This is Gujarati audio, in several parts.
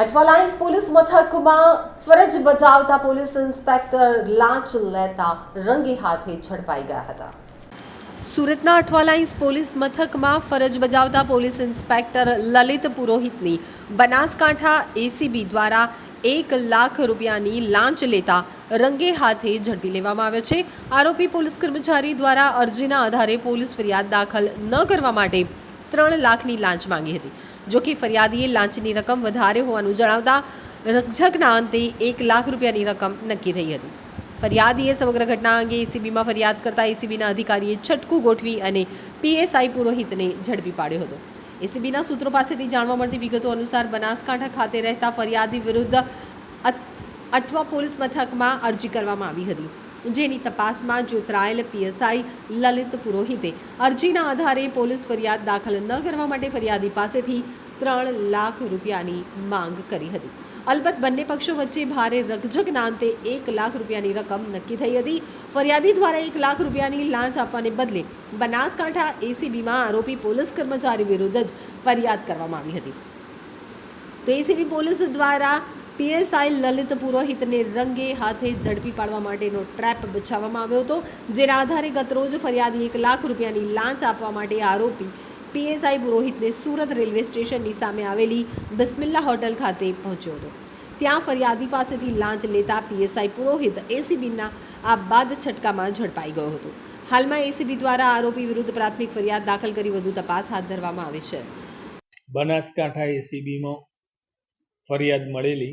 અઠવાલાઇન્સ પોલીસ મથકમાં ફરજ બજાવતા પોલીસ ઇન્સ્પેક્ટર લાંચ લેતા રંગે હાથે ઝડપાઈ ગયા હતા. સુરતના અઠવાલાઇન્સ પોલીસ મથકમાં ફરજ બજાવતા પોલીસ ઇન્સ્પેક્ટર લલિત પુરોહિતની બનાસકાંઠા એસીબી દ્વારા એક લાખ રૂપિયાની લાંચ લેતા રંગે હાથે ઝડપી લેવામાં આવ્યો છે. આરોપી પોલીસ કર્મચારી દ્વારા અરજીના આધારે પોલીસ ફરિયાદ દાખલ ન કરવા માટે ત્રણ લાખની લાંચ માંગી હતી. જો કે ફરિયાદીએ લાંચની રકમ વધારે હોવાનું જણાવતા રકઝકના અંતે એક લાખ રૂપિયાની રકમ નક્કી થઈ હતી. ફરિયાદીએ સમગ્ર ઘટના અંગે એસીબીમાં ફરિયાદ કરતા એસીબીના અધિકારીએ છટકું ગોઠવી અને પીએસઆઈ પુરોહિતને ઝડપી પાડ્યો હતો. એસીબીના સૂત્રો પાસેથી જાણવા મળતી વિગતો અનુસાર બનાસકાંઠા ખાતે રહેતા ફરિયાદી વિરુદ્ધ અઠવા પોલીસ મથકમાં અરજી કરવામાં આવી હતી. જેની તપાસમાં જોતરાયેલ પીએસઆઈ લલિત પુરોહિતે અરજીના આધારે પોલીસ ફરિયાદ દાખલ ન કરવા માટે ફરિયાદી પાસેથી ત્રણ લાખ રૂપિયાની માંગ કરી હતી. અલબત્ત બંને પક્ષો વચ્ચે ભારે રકઝકના અંતે એક લાખ રૂપિયાની રકમ નક્કી થઈ હતી. ફરિયાદી દ્વારા એક લાખ રૂપિયાની લાંચ આપવાને બદલે બનાસકાંઠા એસીબીમાં આરોપી પોલીસ કર્મચારી વિરુદ્ધ જ ફરિયાદ કરવામાં આવી હતી. તો એસીબી પોલીસ દ્વારા પીએસઆઈ લલિત પુરોહિતને રંગે હાથે ઝડપી પાડવા માટેનો ટ્રેપ બચાવવામાં આવ્યો હતો, જેના આધારે ગતરોજ ફરિયાદી એક લાખ રૂપિયાની લાંચ આપવા માટે આરોપી પીએસઆઈ પુરોહિતને સુરત રેલવે સ્ટેશનની સામે આવેલી બિસ્મિલ્લા હોટલ ખાતે પહોંચ્યો હતો. ત્યાં ફરિયાદી પાસેથી લાંચ લેતા પીએસઆઈ પુરોહિત એસીબીના આ બાદ છટકામાં ઝડપાઈ ગયો હતો. હાલમાં એસીબી દ્વારા આરોપી વિરુદ્ધ પ્રાથમિક ફરિયાદ દાખલ કરી વધુ તપાસ હાથ ધરવામાં આવી છે. બનાસકાંઠા એસીબીમાં ફરિયાદ મળેલી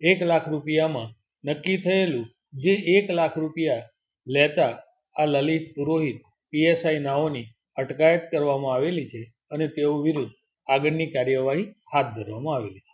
એક લાખ રૂપિયામાં નક્કી થયેલું જે એક લાખ રૂપિયા લેતા આ લલિત પુરોહિત પીએસઆઈ નાઓની અટકાયત કરવામાં આવેલી છે અને તેઓ વિરુદ્ધ આગળની કાર્યવાહી હાથ ધરવામાં આવેલી છે.